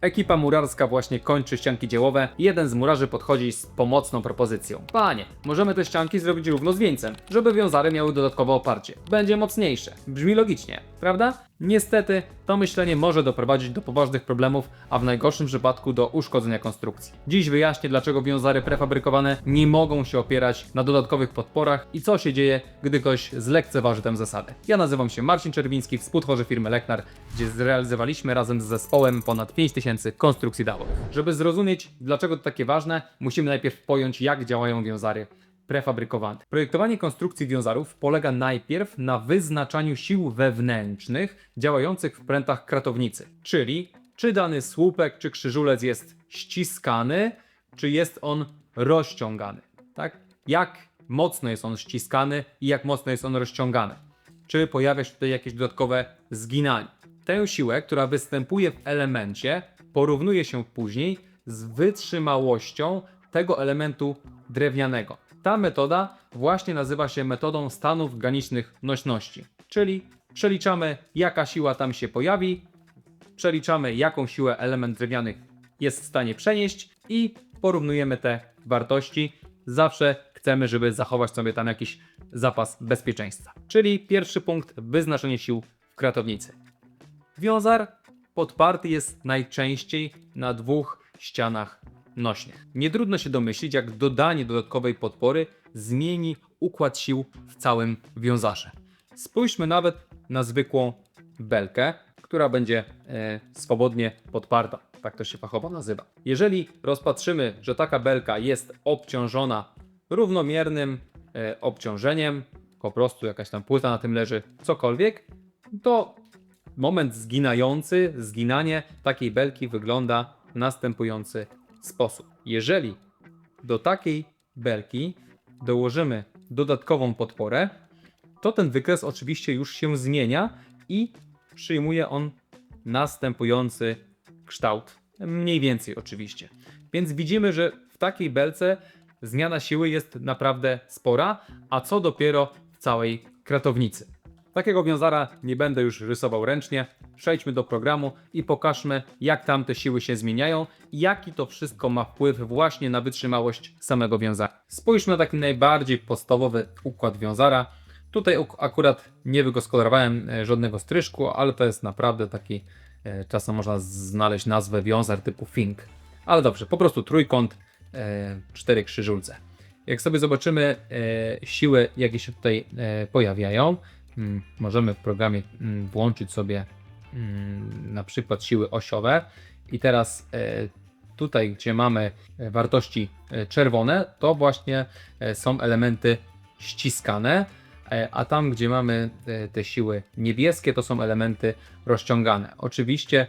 Ekipa murarska właśnie kończy ścianki dziełowe i jeden z murarzy podchodzi z pomocną propozycją. Panie, możemy te ścianki zrobić równo z wieńcem, żeby wiązary miały dodatkowe oparcie. Będzie mocniejsze. Brzmi logicznie, prawda? Niestety, to myślenie może doprowadzić do poważnych problemów, a w najgorszym przypadku do uszkodzenia konstrukcji. Dziś wyjaśnię, dlaczego wiązary prefabrykowane nie mogą się opierać na dodatkowych podporach i co się dzieje, gdy ktoś zlekceważy tę zasadę. Ja nazywam się Marcin Czerwiński, współtworzę firmy Lechnar, gdzie zrealizowaliśmy razem z zespołem ponad 5000 konstrukcji dałowych. Żeby zrozumieć, dlaczego to takie ważne, musimy najpierw pojąć, jak działają wiązary prefabrykowane. Projektowanie konstrukcji wiązarów polega najpierw na wyznaczaniu sił wewnętrznych działających w prętach kratownicy, czyli czy dany słupek czy krzyżulec jest ściskany, czy jest on rozciągany. Tak? Jak mocno jest on ściskany i jak mocno jest on rozciągany. Czy pojawia się tutaj jakieś dodatkowe zginanie. Tę siłę, która występuje w elemencie, porównuje się później z wytrzymałością tego elementu drewnianego. Ta metoda właśnie nazywa się metodą stanów granicznych nośności, czyli przeliczamy jaka siła tam się pojawi, przeliczamy jaką siłę element drewniany jest w stanie przenieść i porównujemy te wartości. Zawsze chcemy, żeby zachować sobie tam jakiś zapas bezpieczeństwa. Czyli pierwszy punkt wyznaczenie sił w kratownicy. Wiązar podparty jest najczęściej na dwóch ścianach nośnych. Nie trudno się domyślić, jak dodanie dodatkowej podpory zmieni układ sił w całym wiązarze. Spójrzmy nawet na zwykłą belkę, która będzie e, swobodnie podparta. Tak to się fachowo nazywa. Jeżeli rozpatrzymy, że taka belka jest obciążona równomiernym e, obciążeniem, po prostu jakaś tam płyta na tym leży, cokolwiek, to moment zginający, zginanie takiej belki wygląda w następujący sposób. Jeżeli do takiej belki dołożymy dodatkową podporę, to ten wykres oczywiście już się zmienia i przyjmuje on następujący kształt. Mniej więcej oczywiście. Więc widzimy, że w takiej belce zmiana siły jest naprawdę spora, a co dopiero w całej kratownicy. Takiego wiązara nie będę już rysował ręcznie. Przejdźmy do programu i pokażmy, jak tam te siły się zmieniają i jaki to wszystko ma wpływ właśnie na wytrzymałość samego wiązara. Spójrzmy na taki najbardziej podstawowy układ wiązara. Tutaj akurat nie wygospodarowałem e, żadnego stryżku, ale to jest naprawdę taki, e, czasem można znaleźć nazwę wiązar typu Fink. Ale dobrze, po prostu trójkąt, e, cztery krzyżulce. Jak sobie zobaczymy siły, jakie się tutaj pojawiają, możemy w programie mm, włączyć sobie mm, na przykład siły osiowe i teraz e, tutaj, gdzie mamy e, wartości e, czerwone, to właśnie są elementy ściskane, a tam, gdzie mamy te siły niebieskie, to są elementy rozciągane. Oczywiście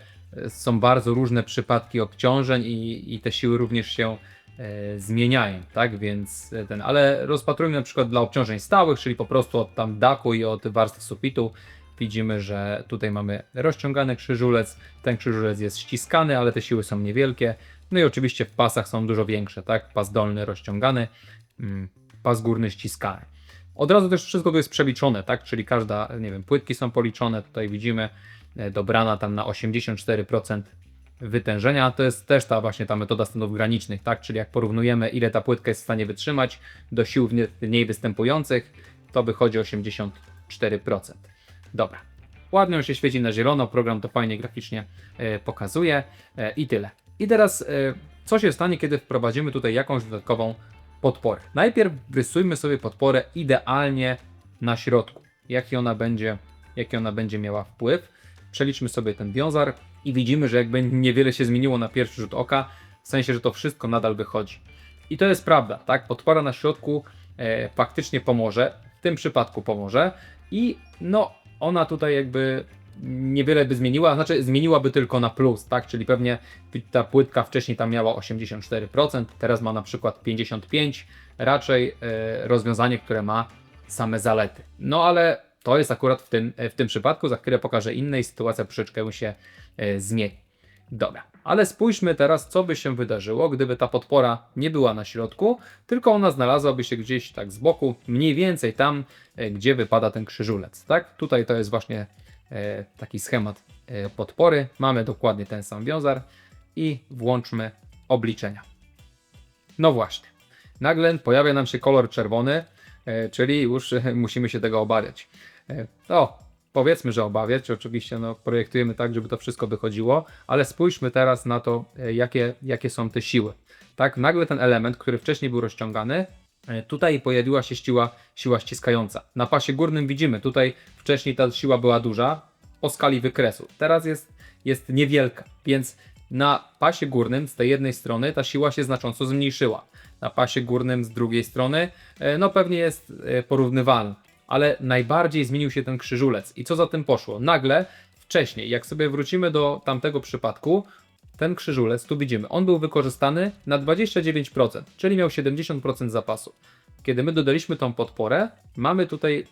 są bardzo różne przypadki obciążeń i, i te siły również się zmieniają, tak? Więc e, ten, ale rozpatrujmy na przykład dla obciążeń stałych, czyli po prostu od tam dachu i od warstw sufitu. Widzimy, że tutaj mamy rozciągany krzyżulec, ten krzyżulec jest ściskany, ale te siły są niewielkie. No i oczywiście w pasach są dużo większe, tak? Pas dolny rozciągany, mm, pas górny ściskany. Od razu też wszystko to jest przeliczone, tak? Czyli każda, nie wiem, płytki są policzone. Tutaj widzimy e, dobrana tam na 84% wytężenia. To jest też ta właśnie ta metoda stanów granicznych, tak? Czyli jak porównujemy, ile ta płytka jest w stanie wytrzymać do sił w nie- w niej występujących, to wychodzi 84%. Dobra. Ładnie się świeci na zielono, program to fajnie graficznie e, pokazuje e, i tyle. I teraz, e, co się stanie, kiedy wprowadzimy tutaj jakąś dodatkową podporę? Najpierw rysujmy sobie podporę idealnie na środku. Jaki ona będzie, jaki ona będzie miała wpływ. Przeliczmy sobie ten wiązar i widzimy, że jakby niewiele się zmieniło na pierwszy rzut oka, w sensie, że to wszystko nadal wychodzi. I to jest prawda, tak? Podpora na środku e, faktycznie pomoże, w tym przypadku pomoże i no ona tutaj jakby niewiele by zmieniła, znaczy zmieniłaby tylko na plus, tak? Czyli pewnie ta płytka wcześniej tam miała 84%, teraz ma na przykład 55%, raczej e, rozwiązanie, które ma same zalety. No ale to jest akurat w tym, w tym przypadku, za chwilę pokażę innej, sytuacja troszeczkę się e, zmieni. Dobra, ale spójrzmy teraz, co by się wydarzyło, gdyby ta podpora nie była na środku, tylko ona znalazłaby się gdzieś tak z boku, mniej więcej tam, e, gdzie wypada ten krzyżulec. Tak? Tutaj to jest właśnie e, taki schemat e, podpory. Mamy dokładnie ten sam wiązar. i włączmy obliczenia. No właśnie. Nagle pojawia nam się kolor czerwony, e, czyli już e, musimy się tego obawiać. E, O, powiedzmy, że obawiać. Oczywiście no, projektujemy tak, żeby to wszystko wychodziło, ale spójrzmy teraz na to, e, jakie, jakie są te siły. Tak, nagle ten element, który wcześniej był rozciągany, e, tutaj pojawiła się siła, siła ściskająca. Na pasie górnym widzimy, tutaj wcześniej ta siła była duża o skali wykresu. Teraz jest, jest niewielka, więc na pasie górnym z tej jednej strony ta siła się znacząco zmniejszyła. Na pasie górnym z drugiej strony, e, no pewnie jest e, porównywalny, ale najbardziej zmienił się ten krzyżulec. I co za tym poszło? Nagle, wcześniej, jak sobie wrócimy do tamtego przypadku, ten krzyżulec, tu widzimy, on był wykorzystany na 29%, czyli miał 70% zapasu. Kiedy my dodaliśmy tą podporę, mamy tutaj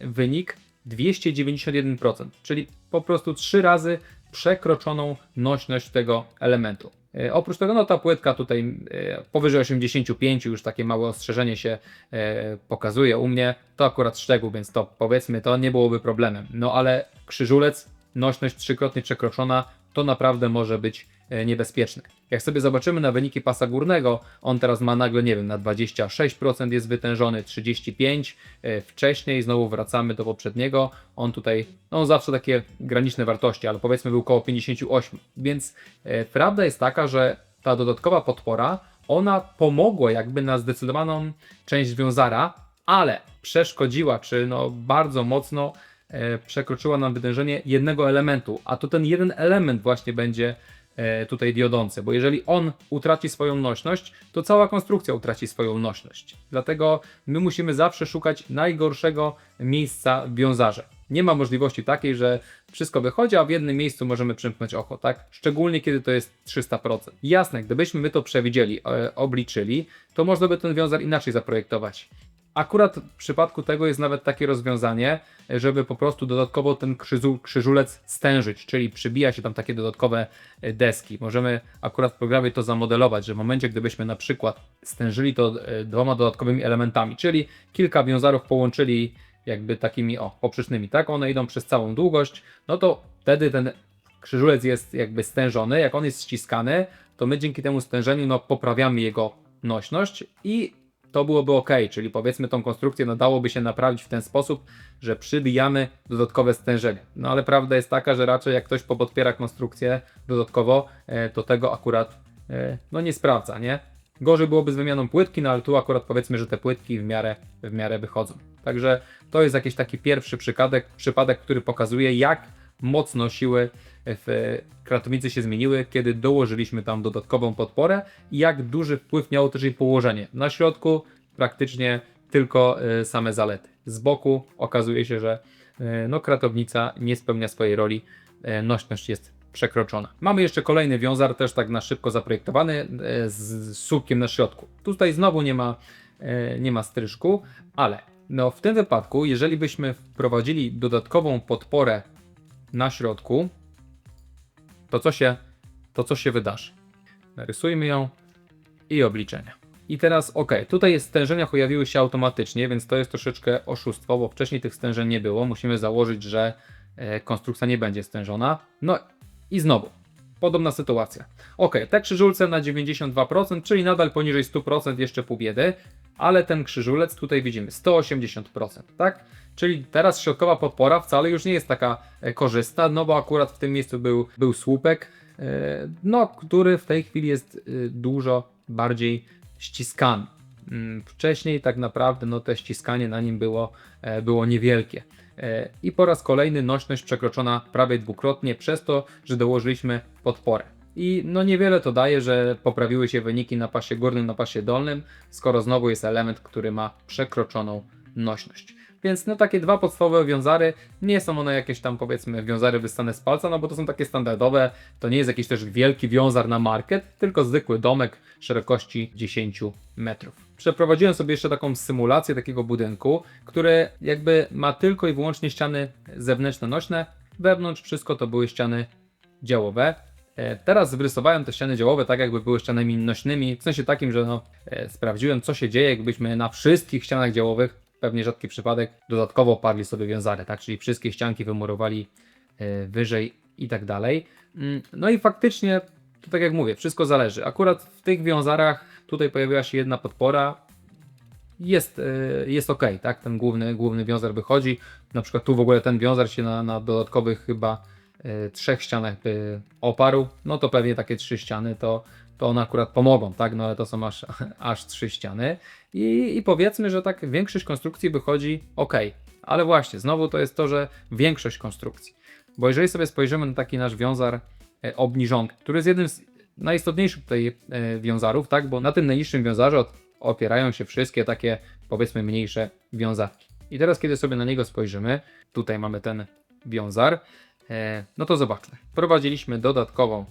wynik 291%, czyli po prostu 3 razy przekroczoną nośność tego elementu. E, oprócz tego, no ta płytka tutaj e, powyżej 85, już takie małe ostrzeżenie się e, pokazuje u mnie. To akurat szczegół, więc to powiedzmy, to nie byłoby problemem. No ale krzyżulec, nośność trzykrotnie przekroczona, to naprawdę może być e, niebezpieczne. Jak sobie zobaczymy na wyniki pasa górnego, on teraz ma nagle, nie wiem, na 26% jest wytężony, 35%, e, wcześniej znowu wracamy do poprzedniego, on tutaj, no zawsze takie graniczne wartości, ale powiedzmy był około 58, więc e, prawda jest taka, że ta dodatkowa podpora, ona pomogła jakby na zdecydowaną część związara, ale przeszkodziła, czy no bardzo mocno przekroczyła nam wytężenie jednego elementu, a to ten jeden element właśnie będzie e, tutaj diodący, bo jeżeli on utraci swoją nośność, to cała konstrukcja utraci swoją nośność. Dlatego my musimy zawsze szukać najgorszego miejsca w wiązarze. Nie ma możliwości takiej, że wszystko wychodzi, a w jednym miejscu możemy przymknąć oko, tak? Szczególnie kiedy to jest 300%. Jasne, gdybyśmy my to przewidzieli, e, obliczyli, to można by ten wiązar inaczej zaprojektować. Akurat w przypadku tego jest nawet takie rozwiązanie, żeby po prostu dodatkowo ten krzyżu, krzyżulec stężyć, czyli przybija się tam takie dodatkowe e, deski. Możemy akurat w programie to zamodelować, że w momencie, gdybyśmy na przykład stężyli to e, dwoma dodatkowymi elementami, czyli kilka wiązarów połączyli jakby takimi o, poprzecznymi, tak? One idą przez całą długość, no to wtedy ten krzyżulec jest jakby stężony. Jak on jest ściskany, to my dzięki temu stężeniu no, poprawiamy jego nośność i to byłoby ok, czyli powiedzmy tą konstrukcję no, dałoby się naprawić w ten sposób, że przybijamy dodatkowe stężenie. No ale prawda jest taka, że raczej jak ktoś popodpiera konstrukcję dodatkowo, e, to tego akurat e, no, nie sprawdza, nie? Gorzej byłoby z wymianą płytki, no ale tu akurat powiedzmy, że te płytki w miarę, w miarę wychodzą. Także to jest jakiś taki pierwszy przypadek, przypadek, który pokazuje, jak mocno siły w kratownicy się zmieniły, kiedy dołożyliśmy tam dodatkową podporę i jak duży wpływ miało też jej położenie. Na środku praktycznie tylko e, same zalety. Z boku okazuje się, że e, no, kratownica nie spełnia swojej roli, e, nośność jest przekroczona. Mamy jeszcze kolejny wiązar, też tak na szybko zaprojektowany, z, słupkiem na środku. Tutaj znowu nie ma, nie ma stryżku, ale no, w tym wypadku, jeżeli byśmy wprowadzili dodatkową podporę na środku, to co się, to co się wydarzy? Narysujmy ją i obliczenia. I teraz ok, tutaj stężenia pojawiły się automatycznie, więc to jest troszeczkę oszustwo, bo wcześniej tych stężeń nie było. Musimy założyć, że e, konstrukcja nie będzie stężona. No i znowu, podobna sytuacja. Ok, te krzyżulce na 92%, czyli nadal poniżej 100% jeszcze pół biedy, ale ten krzyżulec tutaj widzimy 180%, tak? Czyli teraz środkowa podpora wcale już nie jest taka e, korzystna, no bo akurat w tym miejscu był, był słupek, e, no, który w tej chwili jest e, dużo bardziej ściskany. Mm, Wcześniej tak naprawdę no, te ściskanie na nim było, było niewielkie. E, I po raz kolejny nośność przekroczona prawie dwukrotnie przez to, że dołożyliśmy podporę. I no niewiele to daje, że poprawiły się wyniki na pasie górnym, na pasie dolnym, skoro znowu jest element, który ma przekroczoną nośność. Więc no takie dwa podstawowe wiązary, nie są one jakieś tam powiedzmy wiązary wystane z palca, no bo to są takie standardowe, to nie jest jakiś też wielki wiązar na market, tylko zwykły domek szerokości 10 metrów. Przeprowadziłem sobie jeszcze taką symulację takiego budynku, który jakby ma tylko i wyłącznie ściany zewnętrzne nośne, wewnątrz wszystko to były ściany działowe. E, Teraz wyrysowałem te ściany działowe tak, jakby były ścianami nośnymi, w sensie takim, że no, e, sprawdziłem, co się dzieje, jakbyśmy na wszystkich ścianach działowych, pewnie rzadki przypadek, dodatkowo oparli sobie wiązary, tak, czyli wszystkie ścianki wymurowali e, wyżej i tak dalej. Mm, No i faktycznie to tak jak mówię, wszystko zależy. Akurat w tych wiązarach tutaj pojawiła się jedna podpora, jest, e, jest ok, tak? Ten główny, główny wiązar wychodzi. Na przykład tu w ogóle ten wiązar się na, na dodatkowych chyba e, trzech ścianach by oparł. No to pewnie takie trzy ściany to, to one akurat pomogą, tak? No ale to są aż, aż trzy ściany. I, I powiedzmy, że tak większość konstrukcji wychodzi ok. Ale właśnie, znowu to jest to, że większość konstrukcji. Bo jeżeli sobie spojrzymy na taki nasz wiązar e, obniżony, który jest jednym z najistotniejszych tutaj e, wiązarów, tak? Bo na tym najniższym wiązarze opierają się wszystkie takie powiedzmy mniejsze wiązarki. I teraz kiedy sobie na niego spojrzymy, tutaj mamy ten wiązar, e, no to zobaczmy. Wprowadziliśmy dodatkową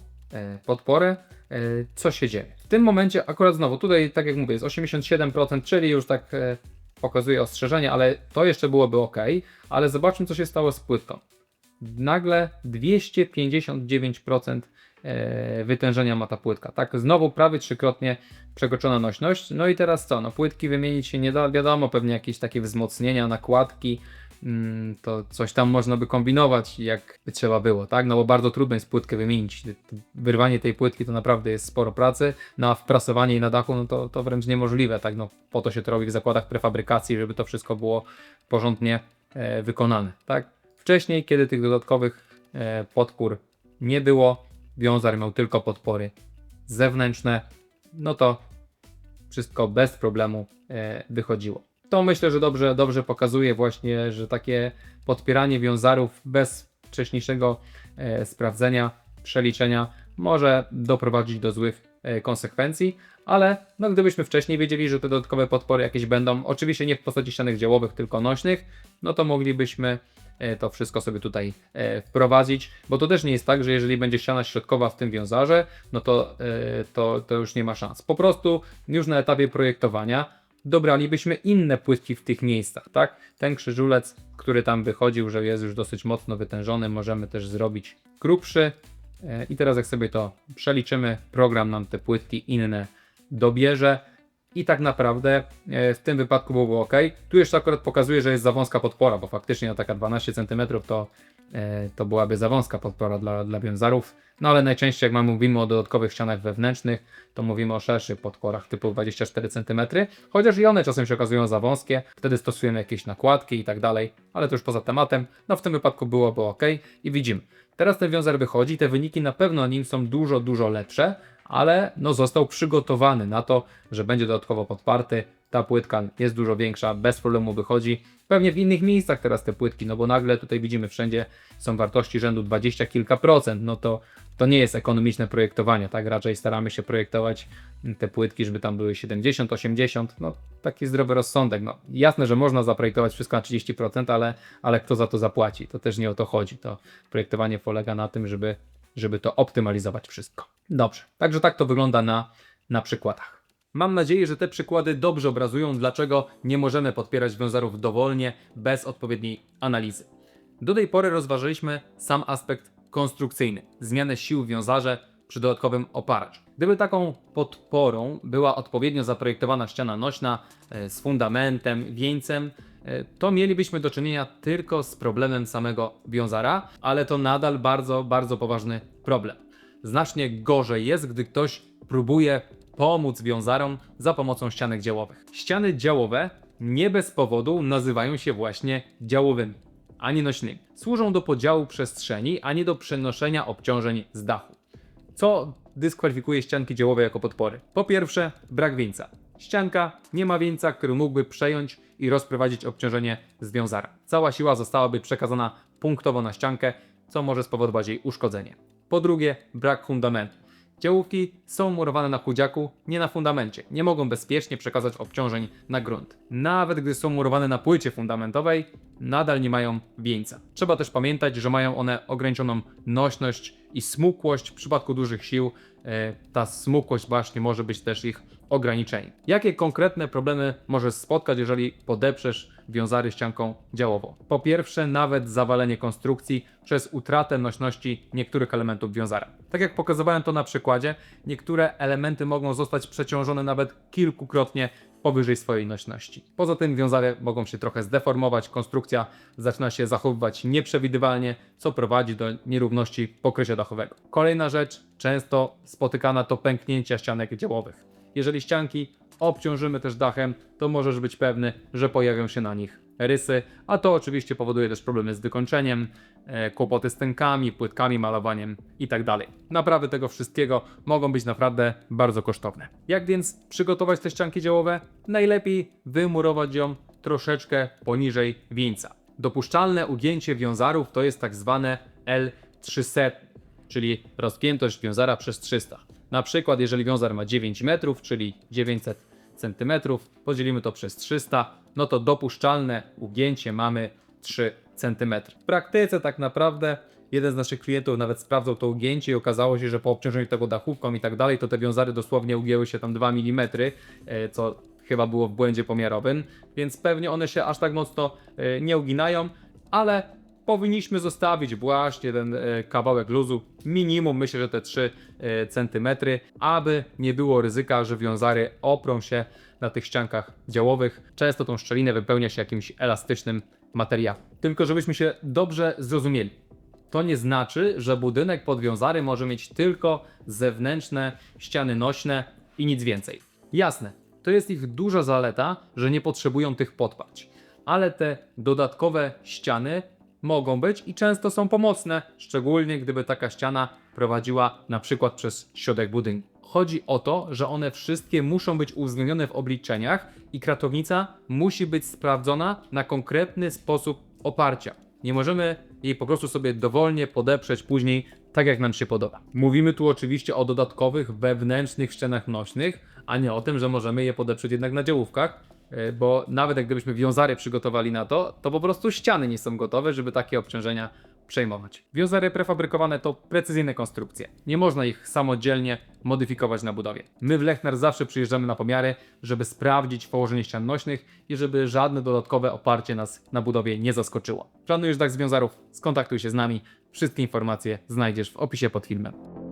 podporę. E, co się dzieje? W tym momencie akurat znowu tutaj tak jak mówię jest 87%, czyli już tak e, pokazuje ostrzeżenie, ale to jeszcze byłoby ok, ale zobaczmy co się stało z płytką. Nagle 259% e, wytężenia ma ta płytka. Tak, znowu prawie trzykrotnie przekroczona nośność. No i teraz co? No płytki wymienić się nie da, wiadomo, pewnie jakieś takie wzmocnienia, nakładki, to coś tam można by kombinować, jak by trzeba było, tak? No bo bardzo trudno jest płytkę wymienić. Wyrwanie tej płytki to naprawdę jest sporo pracy, no a wprasowanie jej na dachu, no to, to wręcz niemożliwe, tak? No po to się to robi w zakładach prefabrykacji, żeby to wszystko było porządnie e, wykonane, tak? Wcześniej, kiedy tych dodatkowych e, podpór nie było, wiązar miał tylko podpory zewnętrzne, no to wszystko bez problemu e, wychodziło. To myślę, że dobrze, dobrze pokazuje właśnie, że takie podpieranie wiązarów bez wcześniejszego e, sprawdzenia, przeliczenia może doprowadzić do złych e, konsekwencji, ale no, gdybyśmy wcześniej wiedzieli, że te dodatkowe podpory jakieś będą, oczywiście nie w postaci ścianek działowych, tylko nośnych, no to moglibyśmy e, to wszystko sobie tutaj e, wprowadzić, bo to też nie jest tak, że jeżeli będzie ściana środkowa w tym wiązarze, no to, e, to, to już nie ma szans. Po prostu już na etapie projektowania dobralibyśmy inne płytki w tych miejscach, tak? Ten krzyżulec, który tam wychodził, że jest już dosyć mocno wytężony, możemy też zrobić grubszy. E, I teraz jak sobie to przeliczymy, program nam te płytki inne dobierze i tak naprawdę e, w tym wypadku byłoby ok. Tu jeszcze akurat pokazuje, że jest za wąska podpora, bo faktycznie no, taka 12 cm to, to byłaby za wąska podpora dla, dla wiązarów. No ale najczęściej jak mamy- mówimy o dodatkowych ścianach wewnętrznych, to mówimy o szerszych podporach typu 24 cm, chociaż i one czasem się okazują za wąskie, wtedy stosujemy jakieś nakładki i tak dalej, ale to już poza tematem. No w tym wypadku byłoby ok i widzimy. Teraz ten wiązar wychodzi, te wyniki na pewno nim są dużo, dużo lepsze, ale no został przygotowany na to, że będzie dodatkowo podparty. Ta płytka jest dużo większa, bez problemu wychodzi. Pewnie w innych miejscach teraz te płytki, no bo nagle tutaj widzimy wszędzie są wartości rzędu 20 kilka procent, no to to nie jest ekonomiczne projektowanie, tak? Raczej staramy się projektować te płytki, żeby tam były 70, 80, no taki zdrowy rozsądek. No jasne, że można zaprojektować wszystko na 30%, ale, ale kto za to zapłaci? To też nie o to chodzi. To projektowanie polega na tym, żeby, żeby to optymalizować wszystko. Dobrze, także tak to wygląda na, na przykładach. Mam nadzieję, że te przykłady dobrze obrazują, dlaczego nie możemy podpierać wiązarów dowolnie, bez odpowiedniej analizy. Do tej pory rozważyliśmy sam aspekt konstrukcyjny, zmianę sił w wiązarze przy dodatkowym oparaczu. Gdyby taką podporą była odpowiednio zaprojektowana ściana nośna e, z fundamentem, wieńcem, e, to mielibyśmy do czynienia tylko z problemem samego wiązara, ale to nadal bardzo, bardzo poważny problem. Znacznie gorzej jest, gdy ktoś próbuje pomóc wiązarom za pomocą ścianek działowych. Ściany działowe nie bez powodu nazywają się właśnie działowymi, a nie nośnymi. Służą do podziału przestrzeni, a nie do przenoszenia obciążeń z dachu. Co dyskwalifikuje ścianki działowe jako podpory? Po pierwsze, brak wieńca. Ścianka nie ma wieńca, który mógłby przejąć i rozprowadzić obciążenie z wiązara. Cała siła zostałaby przekazana punktowo na ściankę, co może spowodować jej uszkodzenie. Po drugie, brak fundamentu. Działówki są murowane na chudziaku, nie na fundamencie. Nie mogą bezpiecznie przekazać obciążeń na grunt. Nawet gdy są murowane na płycie fundamentowej, nadal nie mają wieńca. Trzeba też pamiętać, że mają one ograniczoną nośność i smukłość. W przypadku dużych sił e, ta smukłość właśnie może być też ich ograniczeniem. Jakie konkretne problemy możesz spotkać, jeżeli podeprzesz wiązary ścianką działową? Po pierwsze, nawet zawalenie konstrukcji przez utratę nośności niektórych elementów wiązara. Tak jak pokazywałem to na przykładzie, niektóre elementy mogą zostać przeciążone nawet kilkukrotnie powyżej swojej nośności. Poza tym wiązary mogą się trochę zdeformować, konstrukcja zaczyna się zachowywać nieprzewidywalnie, co prowadzi do nierówności pokrycia dachowego. Kolejna rzecz, często spotykana to pęknięcia ścianek działowych. Jeżeli ścianki obciążymy też dachem, to możesz być pewny, że pojawią się na nich rysy, a to oczywiście powoduje też problemy z wykończeniem, e, kłopoty z tękami, płytkami, malowaniem itd. Naprawy tego wszystkiego mogą być naprawdę bardzo kosztowne. Jak więc przygotować te ścianki działowe? Najlepiej wymurować ją troszeczkę poniżej wieńca. Dopuszczalne ugięcie wiązarów to jest tak zwane L300, czyli rozpiętość wiązara przez 300. Na przykład, jeżeli wiązar ma 9 metrów, czyli 900 cm, podzielimy to przez 300, no to dopuszczalne ugięcie mamy 3 cm. W praktyce tak naprawdę jeden z naszych klientów nawet sprawdzał to ugięcie i okazało się, że po obciążeniu tego dachówką i tak dalej, to te wiązary dosłownie ugięły się tam 2 mm, e, co chyba było w błędzie pomiarowym, więc pewnie one się aż tak mocno e, nie uginają, ale powinniśmy zostawić właśnie ten e, kawałek luzu, minimum myślę, że te 3 e, cm, aby nie było ryzyka, że wiązary oprą się na tych ściankach działowych. Często tą szczelinę wypełnia się jakimś elastycznym materiałem. Tylko żebyśmy się dobrze zrozumieli. To nie znaczy, że budynek pod wiązary może mieć tylko zewnętrzne ściany nośne i nic więcej. Jasne, to jest ich duża zaleta, że nie potrzebują tych podparć. Ale te dodatkowe ściany mogą być i często są pomocne, szczególnie gdyby taka ściana prowadziła na przykład przez środek budynku. Chodzi o to, że one wszystkie muszą być uwzględnione w obliczeniach i kratownica musi być sprawdzona na konkretny sposób oparcia. Nie możemy jej po prostu sobie dowolnie podeprzeć później tak jak nam się podoba. Mówimy tu oczywiście o dodatkowych wewnętrznych ścianach nośnych, a nie o tym, że możemy je podeprzeć jednak na działówkach, bo nawet jak gdybyśmy wiązary przygotowali na to, to po prostu ściany nie są gotowe, żeby takie obciążenia przejmować. Wiązary prefabrykowane to precyzyjne konstrukcje. Nie można ich samodzielnie modyfikować na budowie. My w Lechner zawsze przyjeżdżamy na pomiary, żeby sprawdzić położenie ścian nośnych i żeby żadne dodatkowe oparcie nas na budowie nie zaskoczyło. Planujesz dach z wiązarów? Skontaktuj się z nami. Wszystkie informacje znajdziesz w opisie pod filmem.